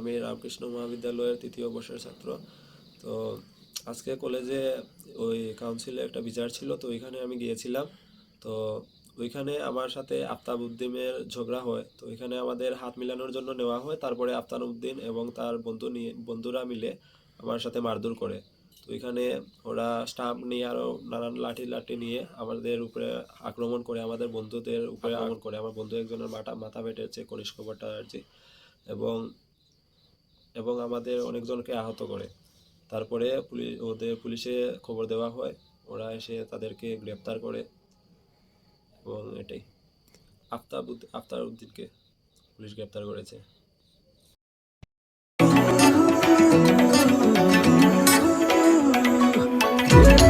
আমি রামকৃষ্ণ মহাবিদ্যালয়ের তৃতীয় বর্ষের ছাত্র। তো আজকে কলেজে ওই কাউন্সিলে একটা বিচার ছিল, তো ওইখানে আমি গিয়েছিলাম। তো ওইখানে আমার সাথে আফতাব উদ্দিনের ঝগড়া হয়। তো ওইখানে আমাদের হাত মিলানোর জন্য নেওয়া হয়। তারপরে আফতাবউদ্দিন এবং তার বন্ধু নিয়ে, বন্ধুরা মিলে আমার সাথে মারধর করে। তো ওইখানে ওরা স্টাম্প নিয়ে আরও নানান লাঠি লাঠি নিয়ে আমাদের উপরে আক্রমণ করে, আমাদের বন্ধুদের উপরে আক্রমণ করে। আমার বন্ধু একজনের মাথা মাথা ফেটেছে কনিষ্ক ভট্টাচার্য। এবং এবং আমাদের অনেকজনকে আহত করে। তারপরে ওদের পুলিশে খবর দেওয়া হয়। ওরা এসে তাদেরকে গ্রেপ্তার করে এবং এটাই। আফতাব আফতার উদ্দিনকে পুলিশ গ্রেপ্তার করেছে। যার